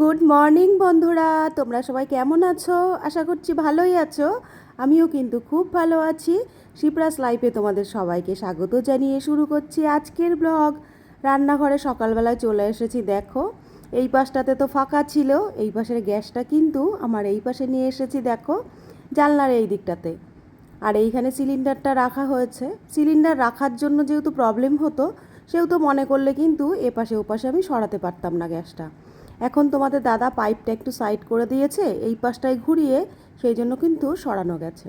Good morning বন্ধুরা। তোমরা সবাই কেমন আছো? আশা করছি ভালোই আছো। আমিও কিন্তু খুব ভালো আছি। শিপ্রাস লাইফে তোমাদের সবাইকে স্বাগত জানিয়ে শুরু করছি আজকের ব্লগ। রান্নাঘরে সকালবেলায় চলে এসেছি, দেখো। এই পাশটাতে তো ফাঁকা ছিল, এই পাশের গ্যাসটা কিন্তু আমার এই পাশে নিয়ে এসেছি, দেখো। জানলার এই দিকটাতে। আর এইখানে সিলিন্ডারটা রাখা হয়েছে। সিলিন্ডার রাখার জন্য যেহেতু প্রবলেম হতো, সেহেতু মনে করলে কিন্তু এপাশে ওপাশে আমি সরাতে পারতাম না গ্যাসটা। এখন তোমাদের দাদা পাইপটা একটু সাইড করে দিয়েছে, এই পাশটায় ঘুরিয়ে সেই জন্য কিন্তু সরানো গেছে।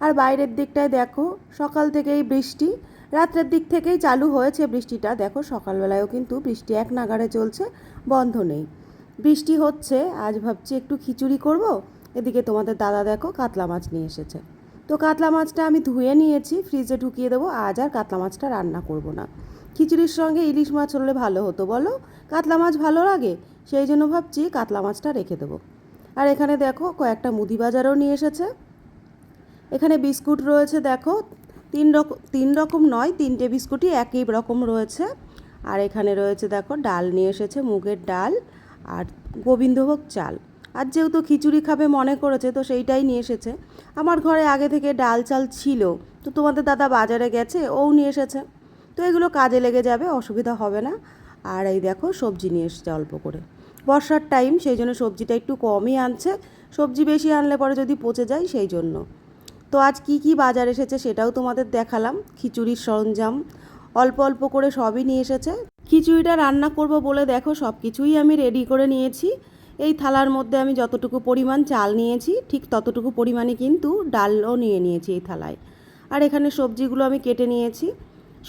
আর বাইরের দিকটায় দেখো, সকাল থেকেই বৃষ্টি, রাত্রের দিক থেকেই চালু হয়েছে বৃষ্টিটা। দেখো, সকালবেলায়ও কিন্তু বৃষ্টি এক নাগারে চলছে, বন্ধ নেই। বৃষ্টি হচ্ছে, আজ ভাবছি একটু খিচুড়ি করব। এদিকে তোমাদের দাদা দেখো, কাতলা মাছ নিয়ে এসেছে। তো কাতলা মাছটা আমি ধুয়ে নিয়েছি, ফ্রিজে ঢুকিয়ে দেবো, আজ আর কাতলা মাছটা রান্না করব না। খিচুড়ির সঙ্গে ইলিশ মাছ হলে ভালো হতো, বলো? কাতলা মাছ ভালো লাগে? সেই জন্য ভাবছি কাতলা মাছটা রেখে দেবো। আর এখানে দেখো কয়েকটা মুদি বাজারও নিয়ে এসেছে। এখানে বিস্কুট রয়েছে দেখো, তিন রকম তিন রকম নয়, তিনটে বিস্কুটই একই রকম রয়েছে। আর এখানে রয়েছে দেখো ডাল নিয়ে এসেছে, মুগের ডাল আর গোবিন্দভোগ চাল। আর যেহেতু খিচুড়ি খাবে মনে করেছে, তো সেইটাই নিয়ে এসেছে। আমার ঘরে আগে থেকে ডাল চাল ছিল, তো তোমাদের দাদা বাজারে গেছে ও নিয়ে এসেছে। তো এগুলো কাজে লেগে যাবে, অসুবিধা হবে না। আর এই দেখো সবজি নিয়ে এসেছে অল্প করে। বর্ষার টাইম সেই জন্য সবজিটা একটু কমই আনছে। সবজি বেশি আনলে পরে যদি পচে যায় সেই জন্য। তো আজ কি কি বাজার এসেছে সেটাও তোমাদের দেখালাম। খিচুড়ির সরঞ্জাম অল্প অল্প করে সবই নিয়ে এসেছে। খিচুড়িটা রান্না করব বলে দেখো সব কিছুই আমি রেডি করে নিয়েছি। এই থালার মধ্যে আমি যতটুকু পরিমাণ চাল নিয়েছি, ঠিক ততটুকু পরিমাণে কিন্তু ডালও নিয়ে নিয়েছি এই থালায়। আর এখানে সবজিগুলো আমি কেটে নিয়েছি।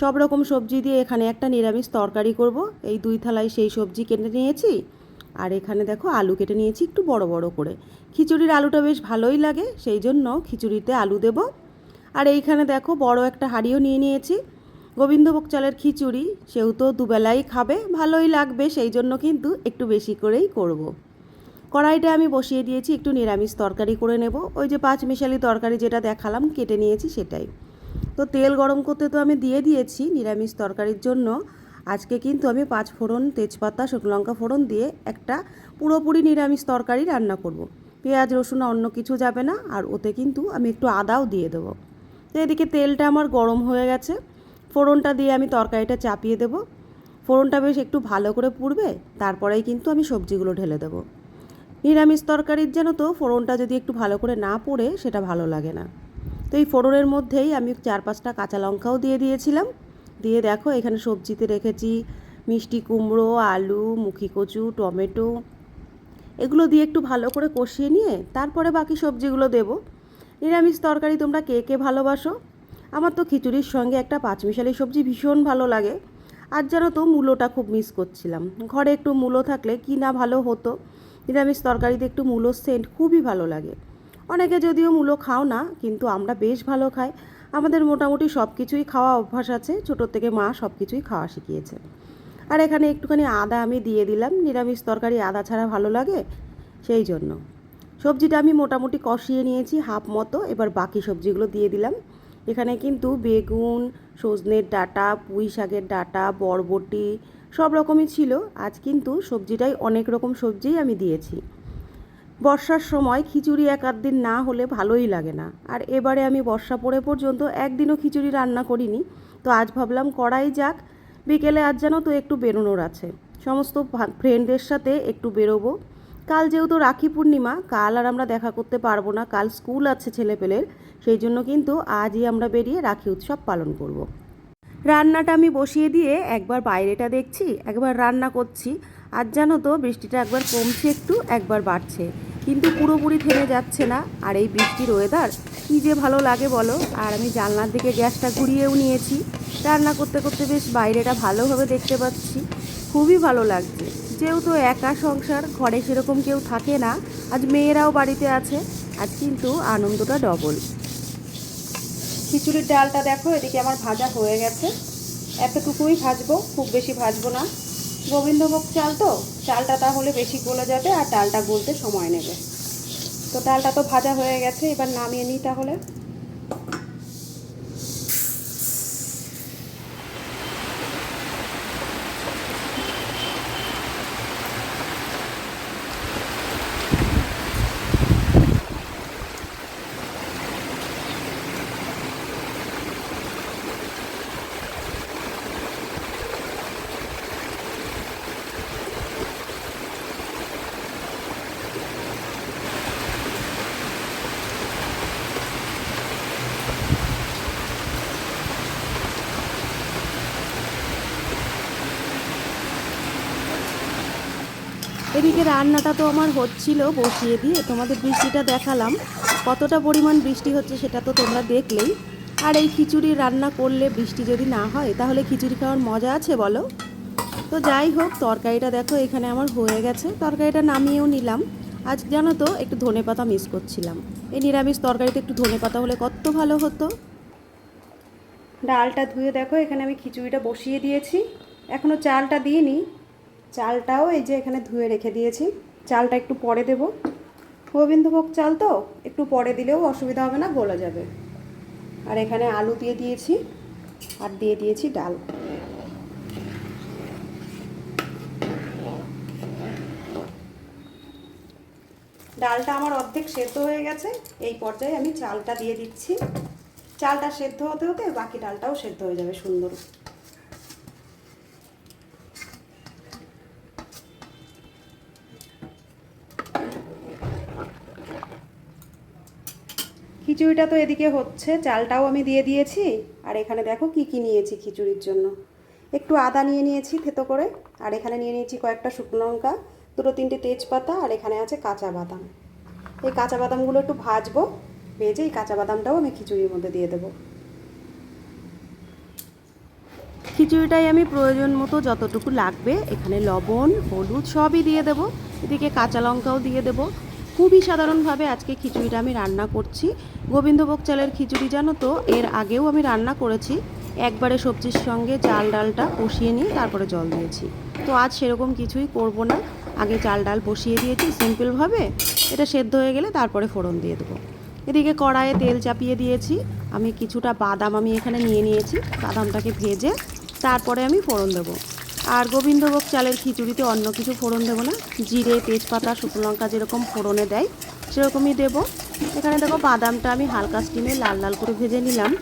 সব রকম সবজি দিয়ে এখানে একটা নিরামিষ তরকারি করব। এই দুই থালায় সেই সবজি কেটে নিয়েছি। আর এখানে দেখো আলু কেটে নিয়েছি একটু বড় বড় করে। খিচুড়ির আলুটা বেশ ভালোই লাগে সেই জন্য খিচুড়িতে আলু দেব। আর এইখানে দেখো বড় একটা হাঁড়িও নিয়ে নিয়েছি। গোবিন্দভোগ চালের খিচুড়ি, সেও তো দুবেলাই খাবে, ভালোই লাগবে সেই জন্য কিন্তু একটু বেশি করেই করব। কড়াইটা আমি বসিয়ে দিয়েছি, একটু নিরামিষ তরকারি করে নেব। ওই যে পাঁচ মিশালি তরকারি যেটা দেখালাম, কেটে নিয়েছি সেটাই। তো তেল গরম করতে তো আমি দিয়ে দিয়েছি নিরামিষ তরকারির জন্য। আজকে কিন্তু আমি পাঁচ ফোড়ন তেজপাতা, শুকনো লঙ্কা ফোড়ন দিয়ে একটা পুরোপুরি নিরামিষ তরকারি রান্না করব। পেঁয়াজ, রসুন অন্য কিছু যাবে না, আর ওতে কিন্তু আমি একটু আদাও দিয়ে দেবো। তো এদিকে তেলটা আমার গরম হয়ে গেছে। ফোড়নটা দিয়ে আমি তরকারিটা চাপিয়ে দেবো। ফোড়নটা বেশ একটু ভালো করে পুড়বে, তারপরেই কিন্তু আমি সবজিগুলো ঢেলে দেবো। নিরামিষ তরকারির যেন তো ফোড়নটা যদি একটু ভালো করে না পড়ে, সেটা ভালো লাগে না। তো এই ফোড়নের মধ্যেই আমি চার পাঁচটা কাঁচা লঙ্কাও দিয়ে দিয়েছিলাম। দিয়ে দেখো, এখানে সবজিতে রেখেছি মিষ্টি কুমড়ো, আলু, মুখি কচু, টমেটো। এগুলো দিয়ে একটু ভালো করে কষিয়ে নিয়ে তারপরে বাকি সবজিগুলো দেব। নিরামিষ তরকারি তোমরা কে কে ভালোবাসো? আমার তো খিচুড়ির সঙ্গে একটা পাঁচমিশালি সবজি ভীষণ ভালো লাগে। আর যেন তো, মূলোটা খুব মিস করছিলাম। ঘরে একটু মূলো থাকলে কি না ভালো হতো। নিরামিষ তরকারিতে একটু মূলোর সেন্ট খুবই ভালো লাগে। অনেকে যদিও মূলো খাও না, কিন্তু আমরা বেশ ভালো খাই। আমাদের মোটামুটি সব কিছুই খাওয়া অভ্যাস আছে। ছোটোর থেকে মা সব কিছুই খাওয়া শিখিয়েছে। আর এখানে একটুখানি আদা আমি দিয়ে দিলাম। নিরামিষ তরকারি আদা ছাড়া ভালো লাগে, সেই জন্য। সবজিটা আমি মোটামুটি কষিয়ে নিয়েছি হাফ মতো। এবার বাকি সবজিগুলো দিয়ে দিলাম। এখানে কিন্তু বেগুন, সজনের ডাটা, পুঁই শাকের ডাটা, বরবটি সব রকমই ছিল। আজ কিন্তু সবজিটাই অনেক রকম সবজিই আমি দিয়েছি। বর্ষার সময় খিচুড়ি এক আধ দিন না হলে ভালোই লাগে না। আর এবারে আমি বর্ষা পড়ে পর্যন্ত একদিনও খিচুড়ি রান্না করিনি। তো আজ ভাবলাম করাই যাক, বিকেলে আজ যেন তো একটু বেরোনোর আছে। সমস্ত ফ্রেন্ডদের সাথে একটু বেরোবো। কাল যেহেতু রাখি পূর্ণিমা, কাল আর আমরা দেখা করতে পারব না। কাল স্কুল আছে ছেলেপেলের, সেই জন্য কিন্তু আজই আমরা বেরিয়ে রাখি উৎসব পালন করব। রান্নাটা আমি বসিয়ে দিয়ে একবার বাইরেটা দেখছি, একবার রান্না করছি। আর জানো তো বৃষ্টিটা একবার কমছে একটু, একবার বাড়ছে। কিন্তু পুরোপুরি থেমে যাচ্ছে না। আর এই বৃষ্টির ওয়েদার কী যে ভালো লাগে বলো? আর আমি জানলার দিকে গ্যাসটা ঘুরিয়েও নিয়েছি। রান্না করতে করতে বেশ বাইরেটা ভালোভাবে দেখতে পাচ্ছি। খুবই ভালো লাগছে। যেহেতু একা সংসার, ঘরে সেরকম কেউ থাকে না। আজ মেয়েরাও বাড়িতে আছে। আজ কিন্তু আনন্দটা ডবল খিচুড়ির ডালটা দেখো, এদিকে আমার ভাজা হয়ে গেছে। এতটুকুই ভাজবো, খুব বেশি ভাজবো না। গোবিন্দভোগ চাল তো, চালটা তাহলে বেশি গলে যাবে আর ডালটা গলতে সময় নেবে। তো ডালটা তো ভাজা হয়ে গেছে, এবার নামিয়ে নিই তাহলে। এদিকে রান্নাটা তো আমার হচ্ছিল, বসিয়ে দিয়ে তোমাদের বৃষ্টিটা দেখালাম। কতটা পরিমাণ বৃষ্টি হচ্ছে সেটা তো তোমরা দেখলেই। আর এই খিচুড়ি রান্না করলে বৃষ্টি যদি না হয়, তাহলে খিচুড়ি খাওয়ার মজা আছে বলো? তো যাই হোক, তরকারিটা দেখো এখানে আমার হয়ে গেছে। তরকারিটা নামিয়েও নিলাম। আজ জানো তো, একটু ধনে পাতা মিস করছিলাম। এই নিরামিষ তরকারিতে একটু ধনে পাতা হলে কত ভালো হতো। ডালটা ধুয়ে দেখো, এখানে আমি খিচুড়িটা বসিয়ে দিয়েছি। এখনও চালটা দিইনি। চালটাও এই যে এখানে ধুয়ে রেখে দিয়েছি। চালটা একটু পরে দেব। গোবিন্দভোগ চাল তো, একটু পরে দিলেও অসুবিধা হবে না, গলে যাবে। আর এখানে আলু দিয়ে দিয়েছি, আর দিয়ে দিয়েছি ডাল। ডালটা আমার অর্ধেক সেদ্ধ হয়ে গেছে, এই পর্যায়ে আমি চালটা দিয়ে দিচ্ছি। চালটা সেদ্ধ হতে হতে বাকি ডালটাও সেদ্ধ হয়ে যাবে সুন্দর। খিচুড়িটা তো এদিকে হচ্ছে, চালটাও আমি দিয়ে দিয়েছি। আর এখানে দেখো কি কি নিয়েছি খিচুড়ির জন্য। একটু আদা নিয়ে নিয়েছি থেতো করে, আর এখানে নিয়ে নিয়েছি কয়েকটা শুকনো লঙ্কা, দুটো তিনটে তেজপাতা, আর এখানে আছে কাঁচা বাদাম। এই কাঁচা বাদামগুলো একটু ভাজবো, ভেজে এই কাঁচা বাদামটাও আমি খিচুড়ির মধ্যে দিয়ে দেবো। খিচুড়িটাই আমি প্রয়োজন মতো যতটুকু লাগবে, এখানে লবণ, হলুদ সবই দিয়ে দেবো। এদিকে কাঁচা লঙ্কাও দিয়ে দেব। খুবই সাধারণভাবে আজকে খিচুড়িটা আমি রান্না করছি। গোবিন্দভোগ চালের খিচুড়ি, জানো তো? এর আগেও আমি রান্না করেছি। একবারে সবজির সঙ্গে চাল ডালটা কষিয়ে নিয়ে তারপরে জল দিয়েছি। তো আজ সেরকম কিছুই করব না। আগে চাল ডাল বসিয়ে দিয়েছি সিম্পলভাবে। এটা সেদ্ধ হয়ে গেলে তারপরে ফোড়ন দিয়ে দেবো। এদিকে কড়াইয়ে তেল চাপিয়ে দিয়েছি। আমি কিছুটা বাদাম আমি এখানে নিয়ে নিয়েছি। বাদামটাকে ভেজে তারপরে আমি ফোড়ন দেবো। আর গোবিন্দভোগ চালের খিচুড়িতে অন্য কিছু ফোড়ন দেবো না। জিরে, তেজপাতা, শুকনো লঙ্কা যেরকম ফোড়নে দেয়, সেরকমই দেবো। এখানে দেখো বাদামটা আমি হালকা স্টিমে লাল লাল করে ভেজে নিলাম।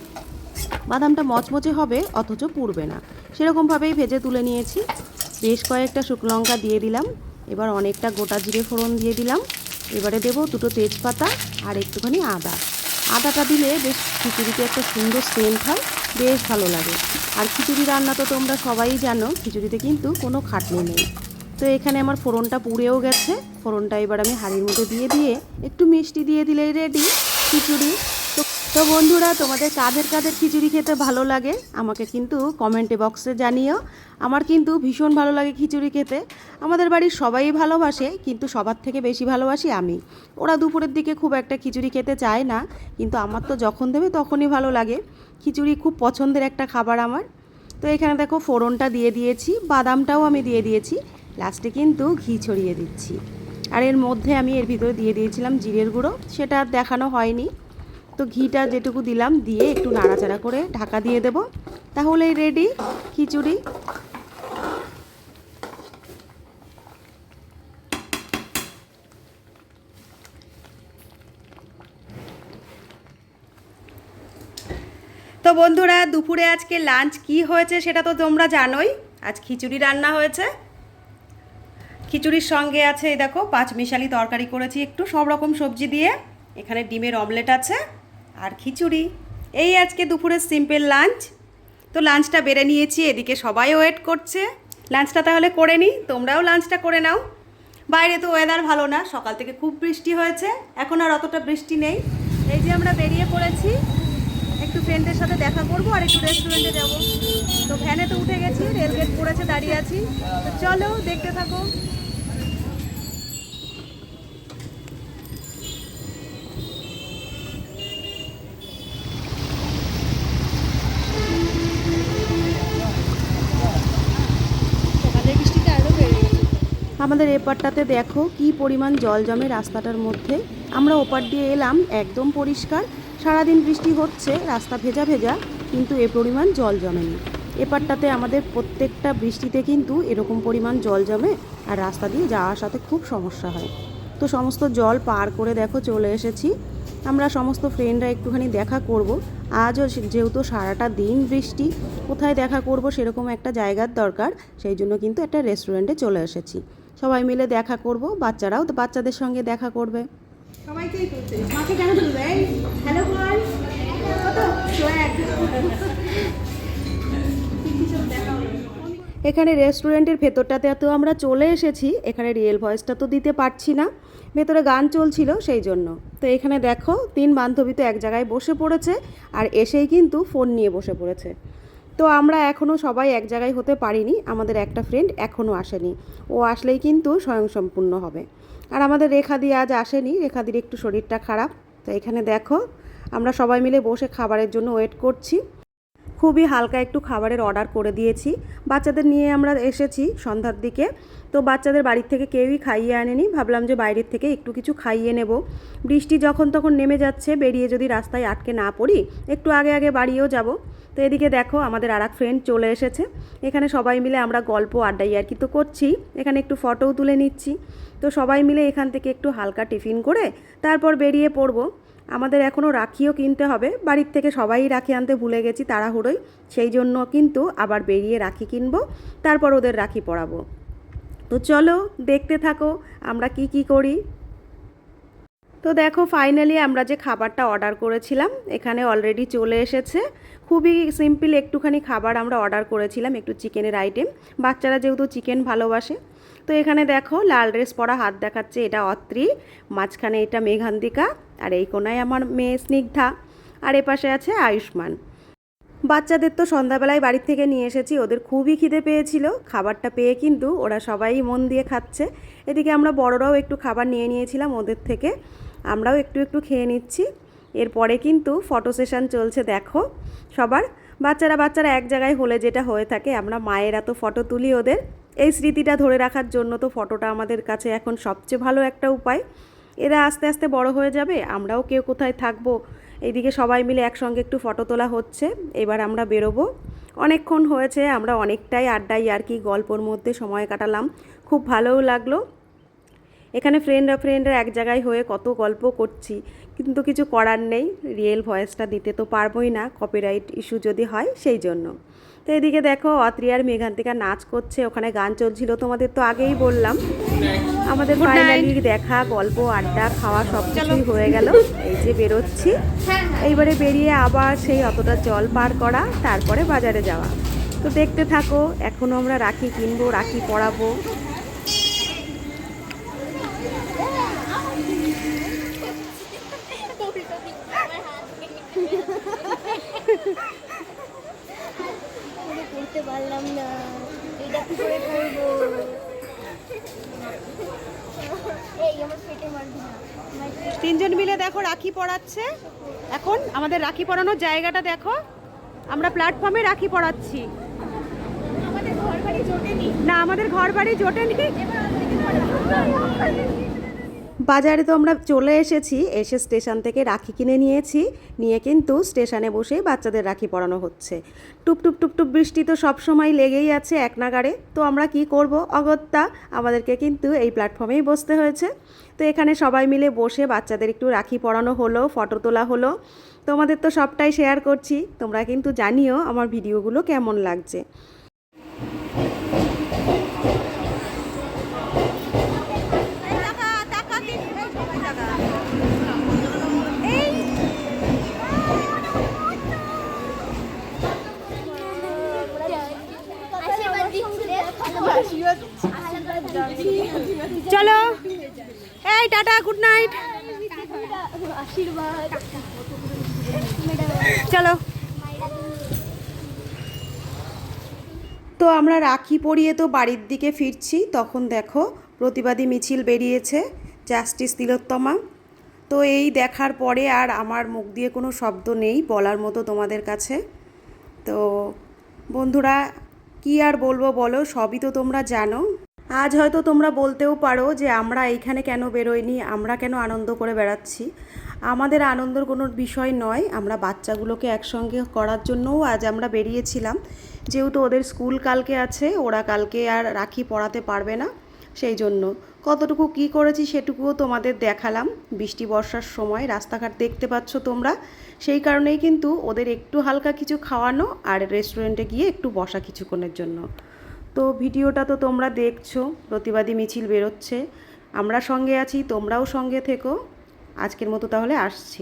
বাদামটা মচমচে হবে, অথচ পুড়বে না। সেরকমভাবেই ভেজে তুলে নিয়েছি। বেশ কয়েকটা শুকনো লঙ্কা দিয়ে দিলাম। এবার অনেকটা গোটা জিরে ফোড়ন দিয়ে দিলাম। এবারে দেবো দুটো তেজপাতা আর একটুখানি আদা। আদাটা দিলে বেশ খিচুড়িতে একটা সুন্দর সেন্ট হয়, বেশ ভালো লাগে। আর খিচুড়ি রান্না তো তোমরা সবাই জানো, খিচুড়িতে কিন্তু কোনো খাটনি নেই। তো এখানে আমার ফোড়নটা পুড়েও গেছে। ফোড়নটা এবার আমি হাঁড়ির মধ্যে দিয়ে দিয়ে একটু মিষ্টি দিয়ে দিলেই রেডি খিচুড়ি। তো তো বন্ধুরা, তোমাদের কাদের কাদের খিচুড়ি খেতে ভালো লাগে আমাকে কিন্তু কমেন্টে বক্সে জানিও। আমার কিন্তু ভীষণ ভালো লাগে খিচুড়ি খেতে। আমাদের বাড়ির সবাই ভালোবাসে, কিন্তু সবার থেকে বেশি ভালোবাসি আমি। ওরা দুপুরের দিকে খুব একটা খিচুড়ি খেতে চায় না, কিন্তু আমার তো যখন দেবে তখনই ভালো লাগে। খিচুড়ি খুব পছন্দের একটা খাবার আমার। তো এখানে দেখো ফোড়নটা দিয়ে দিয়েছি, বাদামটাও আমি দিয়ে দিয়েছি, লাস্টে কিন্তু ঘি ছড়িয়ে দিচ্ছি। আর এর মধ্যে আমি এর ভিতরে দিয়ে দিয়েছিলাম জিরের গুঁড়ো, সেটা আর দেখানো হয়নি। তো ঘিটা যেটুকু দিলাম, দিয়ে একটু নাড়াচাড়া করে ঢাকা দিয়ে দেব। তাহলেই রেডি খিচুড়ি। তো বন্ধুরা, দুপুরে আজকে লাঞ্চ কি হয়েছে সেটা তো তোমরা জানোই। আজ খিচুড়ি রান্না হয়েছে। খিচুড়ির সঙ্গে আছে, এই দেখো, পাঁচ মিশালি তরকারি করেছি, একটু সব রকম সবজি দিয়ে। এখানে ডিমের অমলেট আছে আর খিচুড়ি। এই আজকে দুপুরের সিম্পল লাঞ্চ তো লাঞ্চটা বেড়ে নিয়েছি, এদিকে সবাই ওয়েট করছে। লাঞ্চটা তাহলে করে নিই তোমরাও লাঞ্চটা করে নাও। বাইরে তো ওয়েদার ভালো না, সকাল থেকে খুব বৃষ্টি হয়েছে, এখন আর অতটা বৃষ্টি নেই। এই যে আমরা বেরিয়ে পড়েছি ফ্রেন্ডের সাথে দেখা করব আর একটু রেস্টুরেন্টে যাব। তো ভ্যানে তো উঠে গেছি রেলগেট পড়েছে দাঁড়িয়ে আছি। তো চলো দেখতে থাকো। আমাদের এপারটাতে দেখো কি পরিমাণ জল জমে রাস্তাটার মধ্যে। আমরা ওপার দিয়ে এলাম একদম পরিষ্কার। সারাদিন বৃষ্টি হচ্ছে, রাস্তা ভেজা ভেজা, কিন্তু এ পরিমাণ জল জমেনি। এপারটাতে আমাদের প্রত্যেকটা বৃষ্টিতে কিন্তু এরকম পরিমাণ জল জমে আর রাস্তা দিয়ে যাওয়ার সাথে খুব সমস্যা হয়। তো সমস্ত জল পার করে দেখো চলে এসেছি। আমরা সমস্ত ফ্রেন্ডরা একটুখানি দেখা করব। আজও যেহেতু সারাটা দিন বৃষ্টি, কোথায় দেখা করব সেরকম একটা জায়গার দরকার, সেই জন্য কিন্তু একটা রেস্টুরেন্টে চলে এসেছি। সবাই মিলে দেখা করব, বাচ্চারাও বাচ্চাদের সঙ্গে দেখা করবে। এখানে রেস্টুরেন্টের ভেতরটাতে তো আমরা চলে এসেছি, এখানে রিয়েল ভয়েসটা তো দিতে পারছি না। ভেতরে গান চলছিল সেই জন্য। তো এখানে দেখো, তিন বান্ধবী তো এক জায়গায় বসে পড়েছে, আর এসেই কিন্তু ফোন নিয়ে বসে পড়েছে। তো আমরা এখনও সবাই এক জায়গায় হতে পারিনি, আমাদের একটা ফ্রেন্ড এখনও আসেনি। ও আসলেই কিন্তু স্বয়ংসম্পূর্ণ হবে। আর আমাদের রেখাদি আজ আসেনি রেখাদির একটু শরীরটা খারাপ। তো এখানে দেখো, আমরা সবাই মিলে বসে খাবারের জন্য ওয়েট করছি। খুবই হালকা একটু খাবারের অর্ডার করে দিয়েছি। বাচ্চাদের নিয়ে আমরা এসেছি সন্ধ্যার দিকে। তো বাচ্চাদের বাড়ির থেকে কেউই খাইয়ে আনেনি। ভাবলাম যে বাইরের থেকে একটু কিছু খাইয়ে নেব। বৃষ্টি যখন তখন নেমে যাচ্ছে, বেরিয়ে যদি রাস্তায় আটকে না পড়ি, একটু আগে আগে বাড়িও যাব। তো এদিকে দেখো, আমাদের আর এক ফ্রেন্ড চলে এসেছে। এখানে সবাই মিলে আমরা গল্প আড্ডাই আর কি তো করছি। এখানে একটু ফটোও তুলে নিচ্ছি। তো সবাই মিলে এখান থেকে একটু হালকা টিফিন করে তারপর বেরিয়ে পড়ব। আমাদের এখনও রাখিও কিনতে হবে। বাড়ির থেকে সবাই রাখি আনতে ভুলে গেছি তাড়াহুড়োই সেই জন্য কিন্তু আবার বেরিয়ে রাখি কিনবো, তারপর ওদের রাখি পরাবো। তো চলো, দেখতে থাকো, আমরা কি কি করি। তো দেখো ফাইনালি আমরা যে খাবারটা অর্ডার করেছিলাম, এখানে অলরেডি চলে এসেছে। খুবই সিম্পল একটুখানি খাবার আমরা অর্ডার করেছিলাম, একটু চিকেনের আইটেম বাচ্চারা যেহেতু চিকেন ভালোবাসে। তো এখানে দেখো, লাল ড্রেস পরা হাত দেখাচ্ছে, এটা অত্রি। মাঝখানে এটা মেঘান্তিকা, আর এই কোনায় আমার মেয়ে স্নিগ্ধা। আর এপাশে আছে আয়ুষ্মান। বাচ্চাদের তো সন্ধ্যাবেলায় বাড়ির থেকে নিয়ে এসেছি, ওদের খুবই খিদে পেয়েছিল। খাবারটা পেয়ে কিন্তু ওরা সবাই মন দিয়ে খাচ্ছে। এদিকে আমরা বড়রাও একটু খাবার নিয়ে নিয়েছিলাম ওদের থেকে। আমরাও একটু একটু খেয়ে নিচ্ছি। এরপরে কিন্তু ফটো সেশন চলছে, দেখো। সবার বাচ্চারা বাচ্চারা এক জায়গায় হলে যেটা হয়ে থাকে, আমরা মায়েরা তো ফটো তুলি ওদের। এই স্মৃতিটা ধরে রাখার জন্য তো ফটোটা আমাদের কাছে এখন সবচেয়ে ভালো একটা উপায়। এরা আস্তে আস্তে বড় হয়ে যাবে, আমরাও কেউ কোথায় থাকব? এইদিকে সবাই মিলে একসঙ্গে একটু ফটো তোলা হচ্ছে, এবার আমরা বেরোবো। অনেকক্ষণ হয়েছে, আমরা অনেকটাই আড্ডাই আর কি গল্পর মধ্যে সময় কাটালাম। খুব ভালোও লাগল। এখানে ফ্রেন্ডরা ফ্রেন্ডরা এক জায়গায় হয়ে কত গল্প করছি। কিন্তু কিছু করার নেই রিয়েল ভয়েসটা দিতে তো পারবোই না কপিরাইট ইস্যু যদি হয় সেই জন্য। তো এদিকে দেখো অত্রিয়ার মেঘান্তিকা নাচ করছে ওখানে গান চলছিল তোমাদের তো আগেই বললাম। আমাদের ফাইনালি দেখা গল্প আড্ডা খাওয়া সব কিছুই হয়ে গেল। এই যে বেরোচ্ছি। এইবারে বেরিয়ে আবার সেই অতটা জল পার করা তারপরে বাজারে যাওয়া। তো দেখতে থাকো এখনও আমরা রাখি কিনবো রাখি পরাবো। পারলাম না এটা কি করে করব? তিনজন মিলে দেখো রাখি পড়াচ্ছে এখন আমাদের রাখি পরানোর জায়গাটা দেখো। আমরা প্ল্যাটফর্মে রাখি পড়াচ্ছি না আমাদের ঘর বাড়ি জোটেনি বাজারে তো আমরা চলে এসেছি, এসে স্টেশন থেকে রাখি কিনে নিয়েছি, নিয়ে কিন্তু স্টেশনে বসেই বাচ্চাদের রাখি পরানো হচ্ছে। টুপ টুপ টুপ টুপ বৃষ্টি তো সব সময় লেগেই আছে এক নাগারে তো আমরা কি করব? অগত্যা আমাদেরকে কিন্তু এই প্ল্যাটফর্মেই বসতে হয়েছে। তো এখানে সবাই মিলে বসে বাচ্চাদের একটু রাখি পরানো হলো ফটো তোলা হলো। তোমাদের তো সবটাই শেয়ার করছি, তোমরা কিন্তু জানিও আমার ভিডিওগুলো কেমন লাগছে। চলো। এই, টাটা গুড নাইট চলো। তো আমরা রাখি পরিয়ে তো বাড়ির দিকে ফিরছি। তখন দেখো প্রতিবাদী মিছিল বেরিয়েছে, জাস্টিস তিলোত্তমা। তো এই দেখার পরে আর আমার মুখ দিয়ে কোনো শব্দ নেই, বলার মতো তোমাদের কাছে। তো বন্ধুরা কি আর বলব বলো, সবই তো তোমরা জানো। আজ হয়তো তোমরা বলতেও পারো যে আমরা এইখানে কেন বেরোইনি, আমরা কেন আনন্দ করে বেড়াচ্ছি। আমাদের আনন্দের কোনো বিষয় নয়, আমরা বাচ্চাগুলোকে একসঙ্গে করার জন্যও আজ আমরা বেরিয়েছিলাম। যেহেতু ওদের স্কুল কালকে আছে, ওরা কালকে আর রাখি পড়াতে পারবে না, সেই জন্য। কতটুকু কি করেছি সেটুকুও তোমাদের দেখালাম। বৃষ্টি বর্ষার সময় রাস্তাঘাট দেখতে পাচ্ছ তোমরা। সেই কারণেই কিন্তু ওদের একটু হালকা কিছু খাওয়ানো আর রেস্টুরেন্টে গিয়ে একটু বসা কিছুক্ষণের জন্য। তো ভিডিওটা তো তোমরা দেখছ, প্রতিবাদী মিছিল বেরোচ্ছে। আমরা সঙ্গে আছি, তোমরাও সঙ্গে থেকো। আজকের মতো তাহলে আসছি।